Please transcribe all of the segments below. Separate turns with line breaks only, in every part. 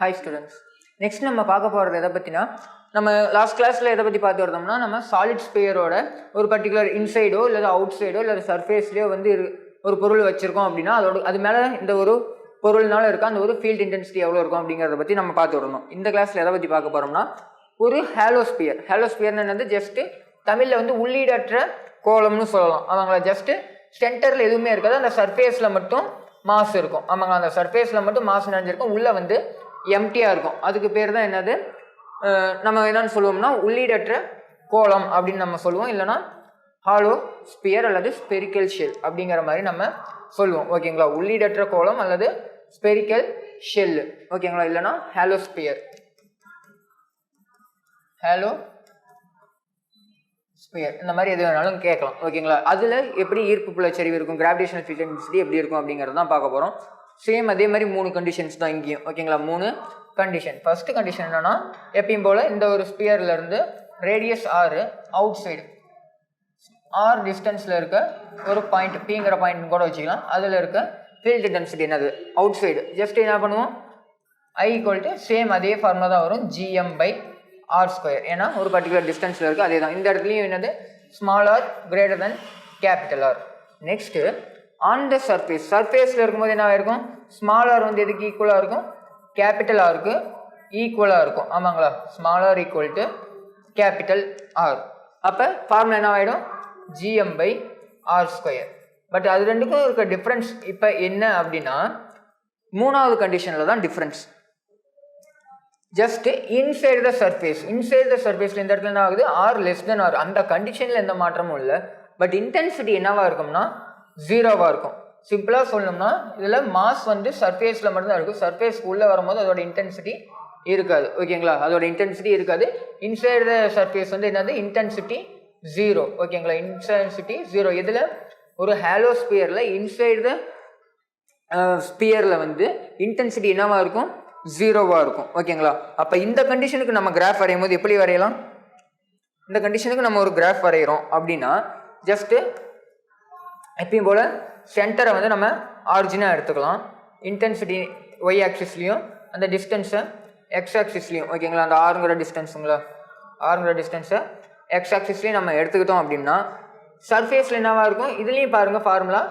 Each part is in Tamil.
ஹாய் ஸ்டூடெண்ட்ஸ் நெக்ஸ்ட் நம்ம பார்க்க போகிறது எதை பற்றினா நம்ம லாஸ்ட் கிளாஸில் எதை பற்றி பார்த்து வரோம்னா நம்ம சாலிட் ஸ்பேயரோட ஒரு பர்டிகுலர் இன்சைடோ இல்லை அவுட் சைடோ இல்லை சர்ஃபேஸ்லேயோ வந்து இரு- ஒரு பொருள் வச்சுருக்கோம் அப்படின்னா அதோட அது மேலே இந்த ஒரு பொருள்னால இருக்க அந்த ஒரு ஃபீல்ட் இன்டென்சிட்டி எவ்வளோ இருக்கும் அப்படிங்கிறத பற்றி நம்ம பார்த்து வரணும். இந்த கிளாஸில் எதை பற்றி பார்க்க போகிறோம்னா ஒரு ஹேலோஸ்பியர் ஹேலோஸ்பியர்னு என்னது? ஜஸ்ட்டு தமிழில் வந்து உள்ளீடற்ற கோலம்னு சொல்லலாம். அவங்கள ஜஸ்ட்டு சென்டரில் எதுவுமே இருக்காது. அந்த சர்ஃபேஸில் மட்டும் மாசு இருக்கும். ஆமாங்க அந்த சர்ஃபேஸில் மட்டும் மாசு நினைஞ்சிருக்கும். உள்ளே வந்து எம்டியாக இருக்கும். அதுக்கு பேர் தான் என்னது? நம்ம என்னன்னு சொல்லுவோம்னா உள்ளீடற்ற கோலம் அப்படின்னு நம்ம சொல்லுவோம். இல்லைன்னா ஹாலோ ஸ்பியர் அல்லது ஸ்பெரிக்கல் ஷெல் அப்படிங்கிற மாதிரி நம்ம சொல்லுவோம். ஓகேங்களா உள்ளீடற்ற கோலம் அல்லது ஸ்பெரிக்கல் ஷெல். ஓகேங்களா இல்லைன்னா ஹாலோ ஸ்பியர் ஹாலோ ஸ்பியர் இந்த மாதிரி எது வேணாலும் கேட்கலாம். ஓகேங்களா அதில் எப்படி ஈர்ப்பு புலச்சரிவு இருக்கும்? கிராவிடேஷனல் ஃபீல்ட் எப்படி இருக்கும் அப்படிங்கிறது தான் பார்க்க போகிறோம் சேம் அதே மாதிரி மூணு கண்டிஷன்ஸ் தான் இங்கேயும். ஓகேங்களா மூணு கண்டிஷன் ஃபர்ஸ்ட் கண்டிஷன் என்னன்னா எப்பயும் போல் இந்த ஒரு ஸ்பியர்ல இருந்து ரேடியஸ் ஆறு அவுட் சைடு ஆர் டிஸ்டன்ஸில் இருக்க ஒரு பாயிண்ட் பிங்கிற பாயிண்ட் கூட வச்சுக்கலாம். அதில் இருக்க ஃபீல்ட் டென்சிட்டி என்னது? அவுட் சைடு ஜஸ்ட் என்ன பண்ணுவோம்? ஐ ஈக்குவல் டு சேம் அதே ஃபார்முலா தான் வரும். ஜிஎம் பை ஆர் ஸ்கொயர் ஏன்னா ஒரு பர்டிகுலர் டிஸ்டன்ஸில் இருக்குது அதே தான் இந்த இடத்துலையும் என்னது? Small R greater than capital R next on the surface சர்ஃபேஸில் இருக்கும்போது என்ன இருக்கும் ஸ்மால் ஆர் வந்து எதுக்கு ஈக்குவலாக இருக்கும்? கேபிட்டல் ஆருக்கு ஈக்குவலாக இருக்கும். ஆமாங்களா? Small R equal to capital R அப்போ ஃபார்முலா என்ன ஆகிடும் GM by R square but அது ரெண்டுக்கும் இருக்க டிஃப்ரென்ஸ் இப்போ என்ன அப்படின்னா மூணாவது கண்டிஷனில் தான் difference just inside the surface inside the சர்ஃபேஸில் இந்த இடத்துல என்ன ஆகுது? ஆர் லெஸ் தென் ஆர் அந்த கண்டிஷனில் எந்த மாற்றமும் இல்லை. பட் இன்டென்சிட்டி என்னவாக இருக்கும்னா ஜீரோவாக இருக்கும். சிம்பிளாக சொல்லணும்னா இதில் மாஸ் வந்து சர்ஃபேஸில் மட்டும்தான் இருக்கும். சர்ஃபேஸ் உள்ளே வரும்போது அதோட இன்டென்சிட்டி இருக்காது. ஓகேங்களா அதோட இன்டென்சிட்டி இருக்காது. இன்சைடு த சர்ஃபேஸ் வந்து என்னது? இன்டென்சிட்டி ஜீரோ ஓகேங்களா இன்டென்சிட்டி ஜீரோ இதில் ஒரு ஹேலோ ஸ்பியரில் இன்சைடு த ஸ்பியரில் வந்து இன்டென்சிட்டி என்னவாக இருக்கும்? ஜீரோவாக இருக்கும். ஓகேங்களா அப்போ இந்த கண்டிஷனுக்கு நம்ம கிராஃப் வரையும் போது எப்படி வரையலாம்? இந்த கண்டிஷனுக்கு நம்ம ஒரு கிராஃப் வரைகிறோம் அப்படின்னா ஜஸ்ட்டு எப்பயும் போல் சென்டரை வந்து நம்ம ஆரிஜினாக எடுத்துக்கலாம். இன்டென்சிட்டி ஒய் ஆக்சிஸ்லேயும் அந்த டிஸ்டன்ஸை எக்ஸ் ஆக்சிஸ்லேயும் ஓகேங்களா அந்த ஆறுங்கிற டிஸ்டன்ஸுங்களா ஆறுங்கிற டிஸ்டன்ஸை எக்ஸ் ஆக்சிஸ்லேயும் நம்ம எடுத்துக்கிட்டோம் அப்படின்னா சர்ஃபேஸில் என்னவாக இருக்கும்? இதுலேயும் பாருங்கள் ஃபார்முலா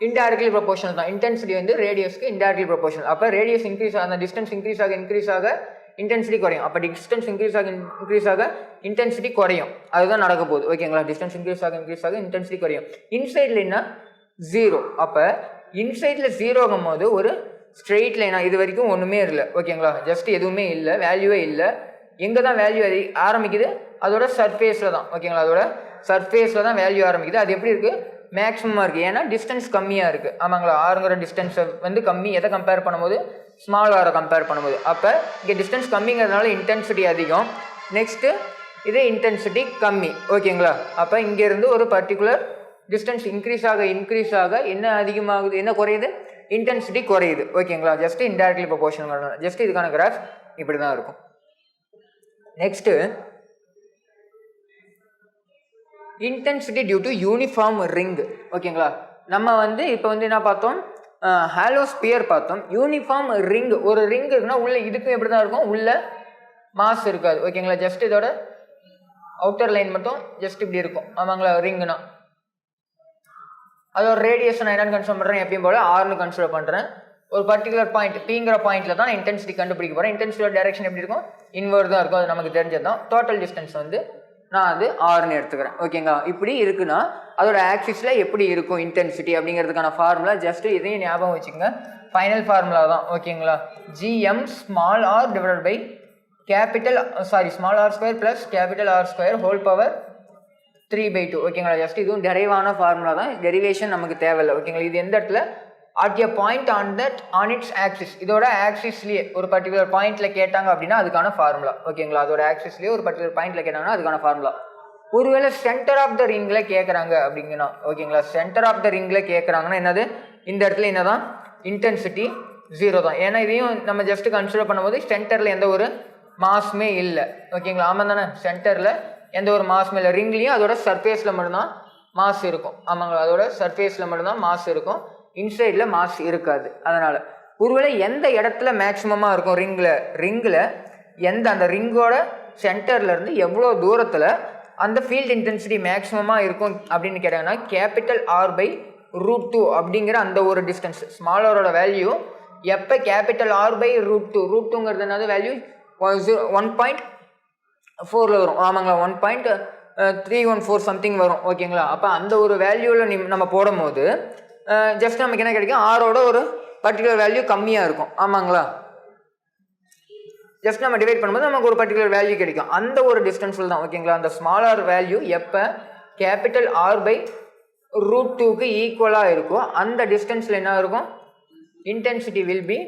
இன்டேரக்ட்லி ப்ரொபோஷனல் தான். இன்டென்சிட்டி வந்து ரேடியஸ்க்கு இன்டேரக்ட்லி ப்ரொபோஷனல் அப்போ ரேடியஸ் இன்க்ரீஸ் அந்த டிஸ்டன்ஸ் இன்க்ரீஸ் ஆக இன்க்ரீஸ் ஆக இன்டென்சிட்டி குறையும். அப்போ டிஸ்டன்ஸ் இன்க்ரீஸ் ஆக இன்க்ரீஸ் ஆக இன்டென்சிட்டி குறையும். அதுதான் நடக்க போகுது. ஓகேங்களா டிஸ்டன்ஸ் இன்க்ரீஸ் ஆக இன்க்ரீஸ் ஆக இன்டென்சிட்டி குறையும். இன்சைடில் என்ன ஜீரோ அப்போ இன்சைடில் ஜீரோங்கும் போது ஒரு ஸ்ட்ரெயிட் லைனாக இது வரைக்கும் ஒன்றுமே இல்லை. ஓகேங்களா ஜஸ்ட் எதுவுமே இல்லை. வேல்யூவே இல்லை. எங்கே தான் வேல்யூ ஆரம்பிக்குது? அதோட சர்ஃபேஸில் தான். ஓகேங்களா அதோட சர்ஃபேஸில் தான் வேல்யூ ஆரம்பிக்குது. அது எப்படி இருக்குது மேக்ஸிமமாக இருக்குது ஏன்னா டிஸ்டன்ஸ் கம்மியாக இருக்குது ஆமாங்களா? ஆறுங்கிற டிஸ்டன்ஸை வந்து கம்மி. எதை கம்பேர் பண்ணும்போது? ஸ்மால் ஆரை கம்பேர் பண்ணும்போது. அப்போ இங்கே டிஸ்டன்ஸ் கம்மிங்கிறதுனால இன்டென்சிட்டி அதிகம். நெக்ஸ்ட்டு இது இன்டென்சிட்டி கம்மி. ஓகேங்களா? அப்போ இங்கேருந்து ஒரு பர்டிகுலர் டிஸ்டன்ஸ் இன்க்ரீஸ் ஆக இன்க்ரீஸ் ஆக என்ன அதிகமாகுது? என்ன குறையுது? இன்டென்சிட்டி குறையுது. ஓகேங்களா? ஜஸ்ட் இன்டைரக்ட்லி ப்ரொபோஷனல் ஜஸ்ட் இதுக்கான கிராஃப் இப்படி தான் இருக்கும். Next intensity due to uniform ring ஓகேங்களா? நம்ம வந்து இப்போ வந்து என்ன பார்த்தோம்? ஹாலோ ஸ்பியர் பார்த்தோம். யூனிஃபார்ம் ரிங் ஒரு ரிங் இருக்குன்னா உள்ள இதுக்கும் எப்படி தான் இருக்கும்? உள்ள மாஸ் இருக்காது. ஓகேங்களா? ஜஸ்ட் இதோட அவுட்டர் லைன் மட்டும் ஜஸ்ட் இப்படி இருக்கும். ஆமாங்களா? ரிங்குனா அதோட ரேடியேஷன் நான் என்னென்னு கன்சிடர் பண்ணுறேன் எப்பயும் போல் ஆர்னு கன்சிடர் பண்ணுறேன் ஒரு பர்டிகுலர் பாயிண்ட் பிங்கிற பாயிண்ட்ல தான் இன்டென்சிட்டி கண்டுபிடிக்க போகிறேன் இன்டென்சிட்டியோட டேரக்ஷன் எப்படி இருக்கும்? இன்வர்ட் தான் இருக்கும். அது நமக்கு தெரிஞ்சது தான் டோட்டல் டிஸ்டன்ஸ் வந்து நான் அது ஆறுன்னு எடுத்துக்கிறேன். ஓகேங்களா இப்படி இருக்குன்னா அதோட ஆக்சிஸில் எப்படி இருக்கும் இன்டென்சிட்டி அப்படிங்கிறதுக்கான ஃபார்முலா ஜஸ்ட் இதையும் ஞாபகம் வச்சுக்கோங்க. ஃபைனல் ஃபார்முலா தான். ஓகேங்களா GM small R divide by capital sorry small R square plus capital R square whole power three by two ஓகேங்களா ஜஸ்ட் இதுவும் டெரைவான ஃபார்முலா தான். டெரிவேஷன் நமக்கு தேவையில்லை. ஓகேங்களா இது எந்த இடத்துல? At a point on that on its axis இதோட ஆக்சிஸ்லேயே ஒரு பர்டிகுலர் பாயிண்ட்ல கேட்டாங்க அப்படின்னா அதுக்கான ஃபார்முலா ஓகேங்களா அதோட ஆக்சிஸ்லேயே ஒரு பர்டிகுலர் பாயிண்ட்ல கேட்டாங்கன்னா அதுக்கான ஃபார்முலா ஒருவேளை சென்டர் ஆஃப் த ரிங்கில் கேட்குறாங்க அப்படிங்கன்னா ஓகேங்களா சென்டர் ஆஃப் த ரிங்கில் கேட்குறாங்கன்னா என்னது? இந்த இடத்துல என்னதான்? இன்டென்சிட்டி ஜீரோ தான். ஏன்னா இதையும் நம்ம ஜஸ்ட் கன்சிடர் பண்ணும்போது சென்டரில் எந்த ஒரு மாஸுமே இல்லை. ஓகேங்களா ஆமாம் தானே? சென்டரில் எந்த ஒரு மாஸுமே இல்லை. ரிங்லேயும் அதோட சர்ஃபேஸில் மட்டும்தான் மாஸ் இருக்கும். ஆமாங்களா? அதோட சர்ஃபேஸில் மட்டும்தான் மாஸ் இருக்கும். இன்சைடில் மாஸ் இருக்காது. அதனால் ஒருவேளை எந்த இடத்துல மேக்ஸிமமாக இருக்கும் ரிங்கில் ரிங்கில் எந்த அந்த ரிங்கோட சென்டர்லேருந்து எவ்வளோ தூரத்தில் அந்த ஃபீல்ட் இன்டென்சிட்டி மேக்ஸிமமாக இருக்கும் அப்படின்னு கேட்டாங்கன்னா capital R by root two அப்படிங்கிற அந்த ஒரு டிஸ்டன்ஸ் ஸ்மாலரோட வேல்யூ எப்போ capital R by root two root டூங்கிறது என்னது? வேல்யூ ஒன் பாயிண்ட் ஃபோரில் வரும். ஆமாங்களா? One point three one four something வரும். ஓகேங்களா அப்போ அந்த ஒரு வேல்யூவில் நம்ம நம்ம போடும்போது ஜஸ்ட் நமக்கு என்ன கிடைக்கும்? ஆரோட ஒரு பர்டிகுலர் வேல்யூ கம்மியாக இருக்கும். ஆமாங்களா? ஜஸ்ட் நம்ம டிவைட் பண்ணும்போது நமக்கு ஒரு பர்டிகுலர் வேல்யூ கிடைக்கும். அந்த ஒரு டிஸ்டன்ஸில் தான் ஓகேங்களா அந்த ஸ்மாலர் வேல்யூ எப்போ கேபிட்டல் ஆர் பை ரூட் டூக்கு ஈக்குவலாக இருக்கோ அந்த டிஸ்டன்ஸில் என்ன இருக்கும்? இன்டென்சிட்டி வில் பி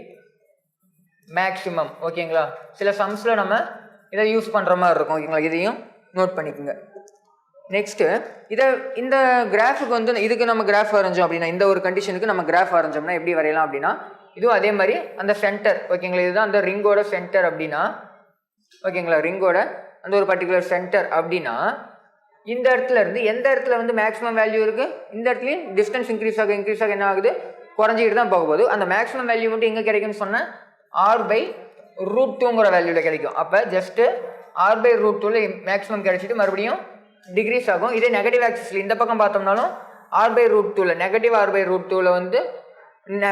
மேக்ஸிமம் ஓகேங்களா சில சம்ஸில் நம்ம இதை யூஸ் பண்ணுற மாதிரி இருக்கும் ஓகேங்களா இதையும் நோட் பண்ணிக்கோங்க. நெக்ஸ்ட்டு இதை இந்த கிராஃபுக்கு வந்து இதுக்கு நம்ம கிராஃப் வரைஞ்சோம் அப்படின்னா இந்த ஒரு கண்டிஷனுக்கு நம்ம கிராஃப் வரைஞ்சோம்னா எப்படி வரையலாம் அப்படின்னா இதுவும் அதே மாதிரி அந்த சென்டர் ஓகேங்களா இதுதான் அந்த ரிங்கோட சென்டர் அப்படின்னா ஓகேங்களா ரிங்கோட அந்த ஒரு பர்டிகுலர் சென்டர் அப்படின்னா இந்த இடத்துல இருந்து எந்த இடத்துல வந்து மேக்ஸிமம் வேல்யூ இருக்குது இந்த இடத்துலையும் டிஸ்டன்ஸ் இன்க்ரீஸ் ஆக இன்க்ரீஸ் ஆக என்ன ஆகுது? குறைஞ்சிக்கிட்டு தான் போக போகுது. அந்த மேக்ஸிமம் வேல்யூ மட்டும் எங்கே கிடைக்கும்னு சொன்னால் ஆர் பை ரூட் டூங்கிற வேல்யூவில் கிடைக்கும். அப்போ ஜஸ்ட்டு ஆர் பை ரூட் டூவில் மேக்ஸிமம் கிடைச்சிட்டு மறுபடியும் டிகிரீஸ் ஆகும். இதே நெகட்டிவ் ஆக்சிஸில் இந்த பக்கம் பார்த்தோம்னாலும் ஆர் பை ரூட் டூவில் நெகட்டிவ் ஆர் பை ரூட் டூவில் வந்து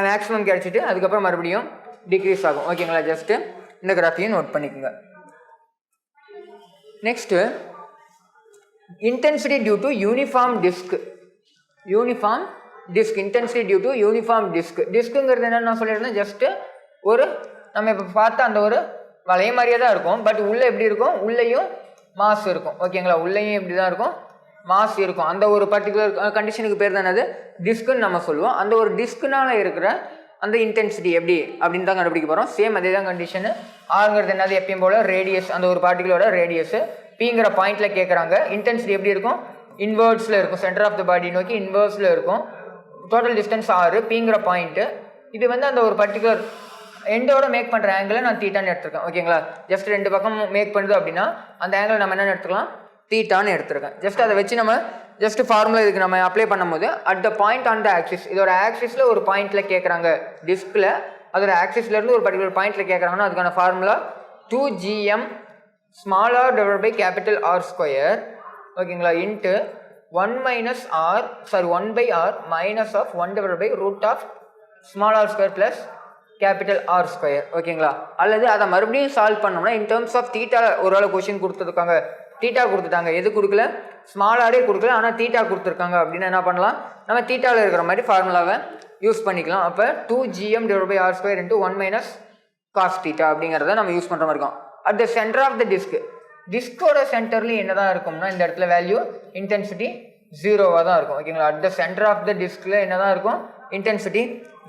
மேக்ஸிமம் கிடச்சிட்டு அதுக்கப்புறம் மறுபடியும் டிக்ரீஸ் ஆகும். ஓகேங்களா ஜஸ்ட்டு இந்த கிராஃபியும் நோட் பண்ணிக்கோங்க. Next intensity due to uniform disc uniform disc intensity due to uniform disc டிஸ்க்குங்கிறது என்னென்ன நான் சொல்லியிருந்தேன். ஜஸ்ட்டு ஒரு நம்ம இப்போ பார்த்த அந்த ஒரு வளைய மாதிரியே தான் இருக்கும். பட் உள்ளே எப்படி இருக்கும்? உள்ளேயும் மாஸ் இருக்கும். ஓகேங்களா உள்ளேயும் இப்படி தான் இருக்கும். மாஸ் இருக்கும். அந்த ஒரு பர்டிகுலர் கண்டிஷனுக்கு பேர் தானே அது டிஸ்க்குன்னு நம்ம சொல்லுவோம். அந்த ஒரு டிஸ்க்குனால இருக்கிற அந்த இன்டென்சிட்டி எப்படி? அப்படின்னு தான் கண்டுபிடிக்க போகிறோம் சேம் அதே தான் கண்டிஷனு ஆறுங்கிறது என்னது? எப்பயும் போல் ரேடியஸ் அந்த ஒரு பார்ட்டிகுலரோட ரேடியஸ் பிங்கிற பாயிண்டில் கேட்குறாங்க இன்டென்சிட்டி எப்படி இருக்கும்? இன்வர்ட்ஸில் இருக்கும். சென்டர் ஆஃப் த பாடி நோக்கி இன்வர்ஸில் இருக்கும். டோட்டல் டிஸ்டன்ஸ் ஆறு பிங்கிற பாயிண்ட்டு இது வந்து அந்த ஒரு பர்டிகுலர் எண்டோட மேக் பண்ணுற ஆங்கிளை நான் தீட்டான்னு எடுத்திருக்கேன். ஓகேங்களா ஜஸ்ட் ரெண்டு பக்கம் மேக் பண்ணுது அப்படின்னா அந்த ஆங்கிள் நம்ம என்னென்ன எடுத்துக்கலாம்? தீட்டான்னு எடுத்திருக்கேன். ஜஸ்ட் அதை வச்சு நம்ம ஜஸ்ட் ஃபார்முலா இதுக்கு நம்ம அப்ளை பண்ணும்போது at the point on the axis இதோட ஆக்சிஸில் ஒரு பாயிண்ட்டில் கேட்குறாங்க டிஸ்கில் அதோட ஆக்சிஸ்லேருந்து ஒரு பர்டிகுலர் பாயிண்ட்டில் கேட்குறாங்கன்னா அதுக்கான formula two GM small R divide by capital R square ஓகேங்களா into one minus R sorry one by R minus of one divide by root of small R square plus capital R square ஓகேங்களா? அல்லது அதை மறுபடியும் சால்வ் பண்ணோம்னா இன் டேர்ம்ஸ் ஆஃப் தீட்டா ஒரு ஆள் கொஷின் கொடுத்துருக்காங்க. தீட்டா கொடுத்துட்டாங்க. எது கொடுக்கல? ஸ்மால் ஆரே கொடுக்கல. ஆனால் தீட்டா கொடுத்துருக்காங்க. அப்படின்னு என்ன பண்ணலாம்? நம்ம தீட்டாவில் இருக்கிற மாதிரி ஃபார்முலாவை யூஸ் பண்ணிக்கலாம். அப்போ two GM divide by R square into one minus cos theta அப்படிங்கிறத நம்ம யூஸ் பண்ணுற மாதிரி இருக்கும். At the centre of the disc டிஸ்கோட சென்டர்லையும் என்ன தான் இருக்கும்னா இந்த இடத்துல வேல்யூ இன்டென்சிட்டி ஜீரோவாக தான் இருக்கும். ஓகேங்களா? At the centre of the டிஸ்கில் என்ன தான் இருக்கும்? இன்டென்சிட்டி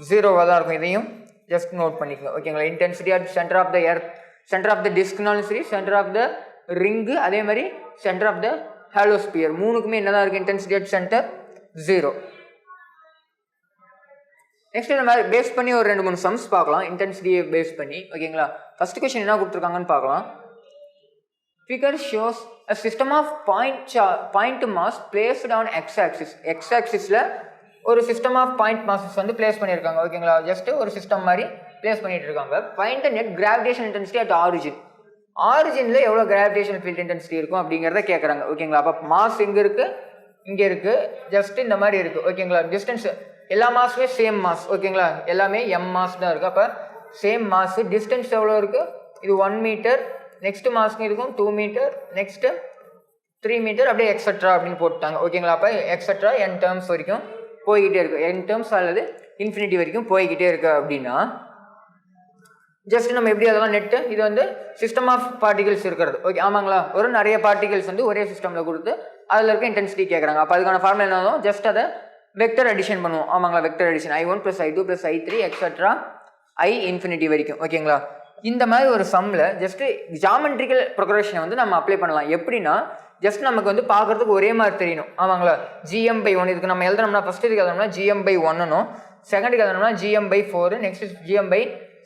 ஜீரோவாக தான் இருக்கும். இதையும் ஜஸ்ட் நோட் பண்ணிக்கோங்க. ஓகேங்களா intensity at centre of the earth centre of the டிஸ்க்னாலும் சரி சென்டர் ஆஃப் த ரிங்கு அதே மாதிரி centre of the hollow sphere மூணுக்குமே என்ன தான் இருக்குது intensity at centre zero next நம்ம பேஸ் பண்ணி ஒரு ரெண்டு மூணு சம்ஸ் பார்க்கலாம். இன்டென்சிட்டியை பேஸ் பண்ணி. ஓகேங்களா ஃபர்ஸ்ட் கொஸ்டின் என்ன கொடுத்துருக்காங்கன்னு பார்க்கலாம். Figure shows a system of point சா point mass placed on X axis X ஆக்சிஸில் ஒரு சிஸ்டம் ஆஃப் பாயிண்ட் மாசஸ் வந்து பிளேஸ் பண்ணியிருக்காங்க ஓகேங்களா ஜஸ்ட் ஒரு சிஸ்டம் மாதிரி பிளேஸ் பண்ணிட்டு இருக்காங்க point net gravitation intensity at origin ஆரிஜினில் எவ்வளோ கிராவிடேஷன் ஃபீல்ட் இன்டென்சிட்டி இருக்கும் அப்படிங்கிறத கேட்குறாங்க ஓகேங்களா அப்போ மாஸ் எங்கே இருக்குது இங்கே இருக்குது ஜஸ்ட் இந்த மாதிரி இருக்குது ஓகேங்களா டிஸ்டன்ஸ் எல்லா மாஸுமே சேம் மாஸ் ஓகேங்களா எல்லாமே எம் மாஸ் தான் இருக்குது அப்போ சேம் மாஸ் டிஸ்டன்ஸ் எவ்வளோ இருக்குது இது ஒன் மீட்டர் நெக்ஸ்ட் மாஸ்க்கு இருக்கும் two metre next three metre அப்படியே எக்ஸட்ரா அப்படின்னு போட்டாங்க ஓகேங்களா அப்போ எக்ஸட்ரா என் டேர்ம்ஸ் வரைக்கும் போய்கிட்டே இருக்கும் என் டேர்ம்ஸ் அல்லது இன்ஃபினிட்டி வரைக்கும் போய்கிட்டே இருக்கு அப்படின்னா ஜஸ்ட் நம்ம எப்படி அதெல்லாம் நெட்டு இது வந்து சிஸ்டம் ஆஃப் பார்ட்டிகல்ஸ் இருக்கிறது. ஓகே ஆமாங்களா? ஒரு நிறைய பார்ட்டிகல்ஸ் வந்து ஒரே சிஸ்டமில் கொடுத்து அதில் இருக்க இன்டென்சிட்டி கேட்குறாங்க அப்போ அதுக்கான ஃபார்முலா என்னதும் ஜஸ்ட் அதை வெக்டர் அடிஷன் பண்ணுவோம். ஆமாங்களா? Vector addition I one plus I two plus I three extra I infinity வரைக்கும். ஓகேங்களா இந்த மாதிரி ஒரு சம்மில் ஜஸ்ட்டு ஜாமெண்ட்ரிக்கல் ப்ரொக்ரேஷனை வந்து நம்ம அப்ளை பண்ணலாம். எப்படின்னா ஜஸ்ட் நமக்கு வந்து பார்க்குறதுக்கு ஒரே மாதிரி தெரியணும். ஆமாங்களா? ஜிஎம் பை ஒன் இதுக்கு நம்ம எழுதணும்னா ஃபஸ்ட் இதுக்கு எழுதணும்னா ஜிஎம் பை ஒன்னும் செகண்டுக்கு எழுதணும்னா GM by four next GM by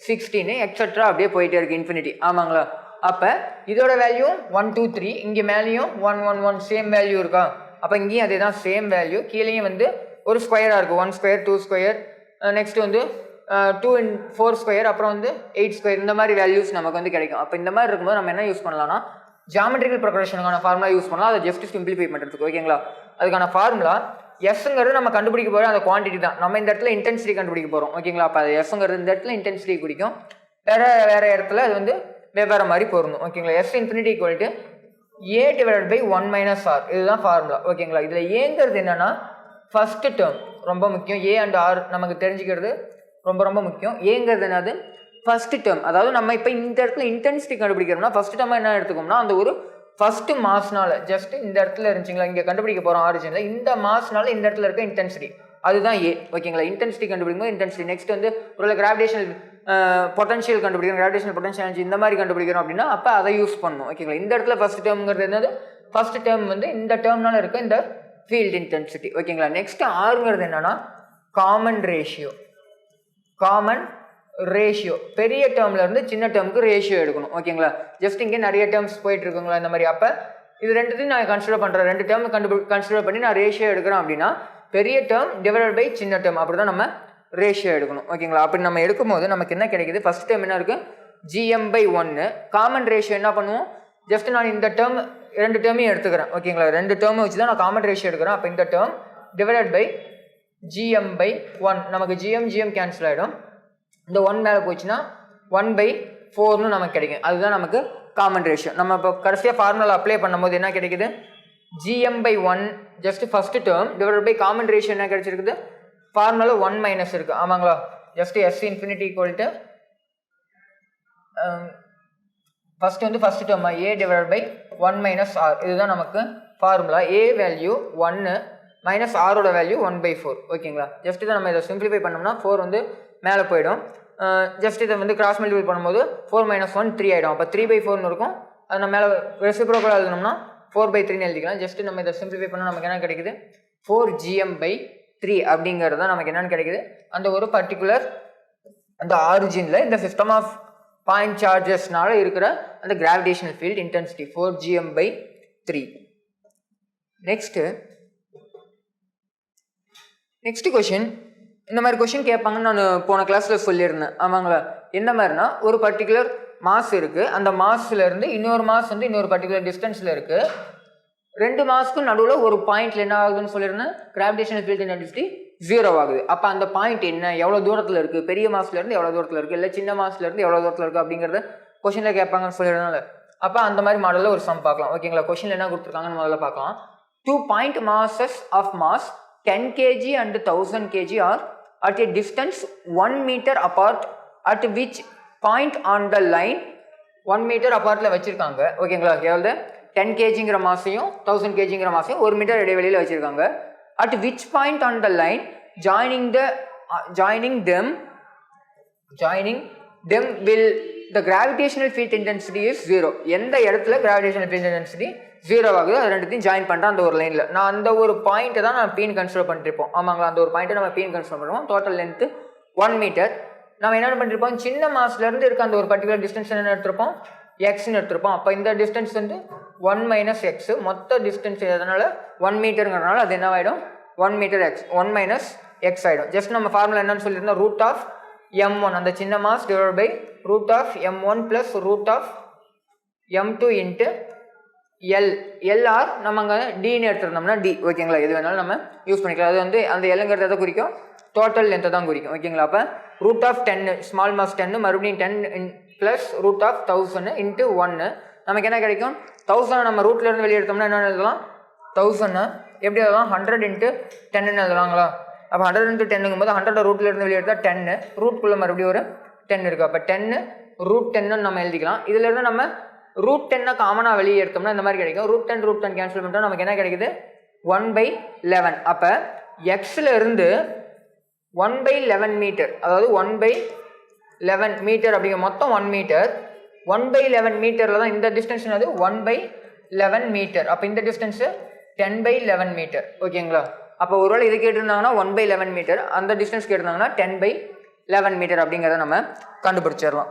sixteen extra அப்படியே போயிட்டே இருக்குது இன்ஃபினிட்டி ஆமாங்களா? அப்போ இதோட வேல்யூ ஒன் டூ த்ரீ இங்கே மேலேயும் one one one same value இருக்கா? அப்போ இங்கேயும் அதே தான் சேம் வேல்யூ கீழேயும் வந்து ஒரு ஸ்கொயராக இருக்கும் one square two square next வந்து டூ இன் ஃபோர் ஸ்கொயர் அப்புறம் வந்து எயிட் ஸ்கொயர் இந்த மாதிரி வேல்யூஸ் நமக்கு வந்து கிடைக்கும். அப்போ இந்த மாதிரி இருக்கும்போது நம்ம என்ன யூஸ் பண்ணலாம்னா ஜாமெட்ரிக்கல் ப்ரொக்ரஷனுக்கான ஃபார்முலா யூஸ் பண்ணலாம். அதை ஜஸ்ட் சிம்பிளிஃபை பண்ணுறதுக்கு ஓகேங்களா அதுக்கான ஃபார்முலா எஸ்ங்கிறது நம்ம கண்டுபிடிக்க போகிற அந்த குவான்டிட்டி தான். நம்ம இந்த இடத்துல இன்டென்சிட்டி கண்டுபிடிக்க போகிறோம் ஓகேங்களா அப்போ அது எஸ்ங்கிறது இந்த இடத்துல இன்டென்சிட்டி குறிக்கும். வேற வேற இடத்துல அது வந்து வெவ்வேறு மாதிரி பொருந்தும் ஓகேங்களா S infinity quality A divide by one minus R இதுதான் ஃபார்முலா ஓகேங்களா இதில் ஏங்கிறது என்னன்னா ஃபர்ஸ்ட் டேர்ம் ரொம்ப முக்கியம். ஏ அண்ட் ஆர் நமக்கு தெரிஞ்சுக்கிறது ரொம்ப ரொம்ப முக்கியம். ஏங்கிறது என்னது? ஃபர்ஸ்ட் டேர்ம் அதாவது நம்ம இப்போ இந்த இடத்துல இன்டென்சிட்டி கண்டுபிடிக்கிறோம்னா ஃபர்ஸ்ட் டேர்ம் என்ன எடுத்துக்கோம்னா அந்த ஒரு ஃபர்ஸ்ட் மாஸ்னால ஜஸ்ட் இந்த இடத்துல இருந்துச்சுங்களா இங்கே கண்டுபிடிக்க போகிறோம் ஆரிஜினில் இந்த மாஸ்னால இந்த இடத்துல இருக்க இன்டென்சிட்டி அதுதான் ஏ ஓகேங்களா இன்டென்சிட்டி கண்டுபிடிக்கும் போது இன்டென்சிட்டி நெக்ஸ்ட் வந்து ஒரு கிராவிடேஷனல் பொட்டன்ஷியல் கண்டுபிடிக்கிறோம். கிராவிடேஷனல் பொட்டன்ஷியல் எனர்ஜி இந்த மாதிரி கண்டுபிடிக்கிறோம் அப்படின்னா அப்போ அதை யூஸ் பண்ணணும் ஓகேங்களா இந்த இடத்துல ஃபர்ஸ்ட் டேர்ம்ங்கிறது என்னது? ஃபர்ஸ்ட் டேர்ம் வந்து இந்த டேர்ம்னால இருக்க இந்த ஃபீல்ட் இன்டென்சிட்டி ஓகேங்களா நெக்ஸ்ட் ஆறுங்கிறது என்னன்னா காமன் ரேஷியோ காமன் ரேஷியோ பெரிய டேர்ம்ல இருந்து சின்ன டேர்முக்கு ரேஷியோ எடுக்கணும். ஓகேங்களா ஜஸ்ட் இங்கே நிறைய டேர்ம்ஸ் போயிட்டு இருக்குங்களா இந்த மாதிரி? அப்போ இது ரெண்டுத்தையும் நான் கன்சிடர் பண்ணுறேன் ரெண்டு டேர்ம் கண்டு கன்சிடர் பண்ணி நான் ரேஷியோ எடுக்கிறேன் அப்படின்னா பெரிய டேர்ம் டிவைடட் பை சின்ன டேர்ம் அப்படி தான் நம்ம ரேஷியோ எடுக்கணும். ஓகேங்களா அப்படி நம்ம எடுக்கும்போது நமக்கு என்ன கிடைக்குது? ஃபர்ஸ்ட் டேர்ம் என்ன இருக்குது ஜிஎம் பை ஒன்று காமன் ரேஷியோ என்ன பண்ணுவோம்? ஜஸ்ட் நான் இந்த டேர்ம் ரெண்டு டேர்மையும் எடுத்துக்கிறேன். ஓகேங்களா ரெண்டு டேர்மை வச்சு தான் நான் காமன் ரேஷியோ எடுக்கிறேன். அப்போ இந்த term divided by GM by one நமக்கு ஜிஎம் ஜிஎம் கேன்சல் ஆகிடும் இந்த ஒன் மேலே போச்சுன்னா ஒன் பை ஃபோர்னு நமக்கு கிடைக்கும். அதுதான் நமக்கு காமன் ரேஷியோ நம்ம இப்போ கடைசியாக ஃபார்முலா அப்ளை பண்ணும்போது என்ன கிடைக்குது? GM by one just first term divide by common ratio என்ன கிடைச்சிருக்குது? ஃபார்முலா ஒன் மைனஸ் இருக்குது ஆமாங்களா? Just S infinity equal to first வந்து first term A divide by one minus R இதுதான் நமக்கு ஃபார்முலா ஏ வேல்யூ ஒன்று மைனஸ் ஆரோட வேல்யூ ஒன் பை ஃபோர் ஓகேங்களா ஜஸ்ட் தான் நம்ம இதை சிம்பிளிஃபை பண்ணோம்னா ஃபோர் வந்து மேலே போயிடும். ஜஸ்ட் இதை வந்து கிராஸ் மல்டிபிள் பண்ணும்போது ஃபோர் மைனஸ் ஒன் த்ரீ ஆகிடும் அப்போ த்ரீ பை ஃபோர்னு இருக்கும். அது நம்ம மேலே ரெசிப்ரோக்கல் எழுதணும்னா ஃபோர் பை த்ரீன்னு எழுதிக்கலாம். ஜஸ்ட் நம்ம இதை சிம்பிளிஃபை பண்ணால் நமக்கு என்ன கிடைக்குது? ஃபோர் ஜிஎம் பை த்ரீ அப்படிங்கிறது தான் நமக்கு என்னென்னு கிடைக்குது? அந்த ஒரு பர்டிகுலர் அந்த ஆரிஜினில் இந்த சிஸ்டம் ஆஃப் பாயிண்ட் சார்ஜஸ்னால இருக்கிற அந்த gravitational field intensity four GM by three next next question இந்த மாதிரி கொஷின் கேட்பாங்கன்னு நான் போன கிளாஸில் சொல்லியிருந்தேன். ஆமாங்களா என்ன மாதிரினா ஒரு பர்டிகுலர் மாஸ் இருக்குது அந்த மாஸ்லேருந்து இன்னொரு மாஸ் வந்து இன்னொரு பர்டிகுலர் டிஸ்டன்ஸில் இருக்குது ரெண்டு மாஸ்க்கும் நடுவில் ஒரு பாயிண்ட்ல என்ன ஆகுதுன்னு சொல்லியிருந்தேன். கிராவிடேஷன் ஃபீல்ட் இன்டென்சிட்டி ஜீரோ ஆகுது. அப்போ அந்த பாயிண்ட் என்ன எவ்வளோ தூரத்தில் இருக்குது பெரிய மாஸ்ல எவ்வளோ தூரத்தில் இருக்குது இல்லை சின்ன மாஸ்ல எவ்வளோ தூரத்தில் இருக்குது அப்படிங்கிறத கொஷினில் கேட்பாங்கன்னு சொல்லியிருந்தால அப்போ அந்த மாதிரி மாடலில் ஒரு சம் பார்க்கலாம். ஓகேங்களா கொஷினில் என்ன கொடுத்துருக்காங்கன்னு முதல்ல பார்க்கலாம். Two point masses of mass ten KG and thousand KG are at a distance one metre apart at which point on the line one metre அப்பார்ட்டில் வச்சுருக்காங்க. ஓகேங்களா எவ்வளோ டென் கேஜிங்கிற மாசையும் தௌசண்ட் கேஜிங்கிற மாசையும் ஒரு மீட்டர் இடைவெளியில் வச்சுருக்காங்க. At which point on the line joining the joining them joining them will the gravitational field intensity is zero எந்த இடத்துல கிராவிடேஷனல் ஃபீல்ட் இன்டென்சிட்டி ஜீரோ ஆகுது. அது ரெண்டுத்தையும் ஜாயின் பண்ணுறேன் அந்த ஒரு லைனில் நான் அந்த ஒரு பாயிண்ட்டை தான் நான் பீன் கன்சிடர் பண்ணிருப்போம். ஆமாங்களா? அந்த ஒரு பாயிண்ட்டை நம்ம பீன் கன்சிடர் பண்ணுவோம். டோட்டல் லென்த்து ஒன் மீட்டர் நம்ம என்ன பண்ணிருப்போம்? சின்ன மாஸ்லேருந்து இருக்க அந்த ஒரு பர்டிகுலர் டிஸ்டன்ஸ் என்ன எடுத்திருப்போம்? எக்ஸ்னு எடுத்திருப்போம். அப்போ இந்த டிஸ்டன்ஸ் வந்து ஒன் மைனஸ் எக்ஸ் மொத்த டிஸ்டன்ஸ் எதனால? ஒன் மீட்டருங்கிறதுனால அது என்ன ஆகிடும் one metre X one minus X ஆகிடும் ஜஸ்ட் நம்ம ஃபார்முலா என்னன்னு சொல்லியிருந்தோம். ரூட் ஆஃப் எம் ஒன் அந்த சின்ன mass divide by root of M one plus root of M two into L LR நம்ம அங்கே டின்னு எடுத்துருந்தோம்னா டி ஓகேங்களா எது வேணாலும் நம்ம யூஸ் பண்ணிக்கலாம். அது வந்து அந்த எல்லுங்கிறத குறிக்கும்? டோட்டல் லென்த்தை தான் குறிக்கும். ஓகேங்களா அப்போ root of ten small mass ten மறுபடியும் ten plus root of thousand into ஒன்று நமக்கு என்ன கிடைக்கும்? தௌசண்ட் நம்ம ரூட்லேருந்து வெளியே எடுத்தோம்னா என்ன எழுதலாம்? தௌசண்ட் எப்படி எழுதலாம்? ஹண்ட்ரட் இன்ட்டு டென்னு எழுதலாங்களா? அப்போ ஹண்ட்ரட் இன்ட்டு டென்னுங்கும் போது ஹண்ட்ரட் ரூட்லேருந்து வெளியே எடுத்தால் டென்னு ரூட்குள்ளே மறுபடியும் ஒரு டென் இருக்குது அப்போ டென்னு ரூட் டென்னு நம்ம எழுதிக்கலாம். இதுலேருந்து நம்ம ரூட் டென்னை காமனாக வெளியே எடுத்தோம்னா இந்த மாதிரி கிடைக்கும். Root ten root ten cancel பண்ணிட்டோம். நமக்கு என்ன கிடைக்குது? ஒன் பை லெவன் அப்போ எக்ஸில் இருந்து ஒன் பை லெவன் மீட்டர் அதாவது ஒன் பை லெவன் மீட்டர் அப்படிங்கிற மொத்தம் one metre one by eleven மீட்டரில் தான் இந்த டிஸ்டன்ஸ் அது ஒன் பை லெவன் மீட்டர் அப்போ இந்த distance ten by eleven metre ஓகேங்களா அப்போ ஒருவேளை இது கேட்டிருந்தாங்கன்னா ஒன் பை லெவன் மீட்டர் அந்த டிஸ்டன்ஸ் கேட்டிருந்தாங்கன்னா டென் பை லெவன் மீட்டர் அப்படிங்கிறத நம்ம கண்டுபிடிச்சிடலாம்.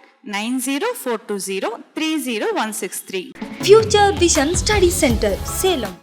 nine zero four two zero three zero one six three
Future Vision Study Center, Salem.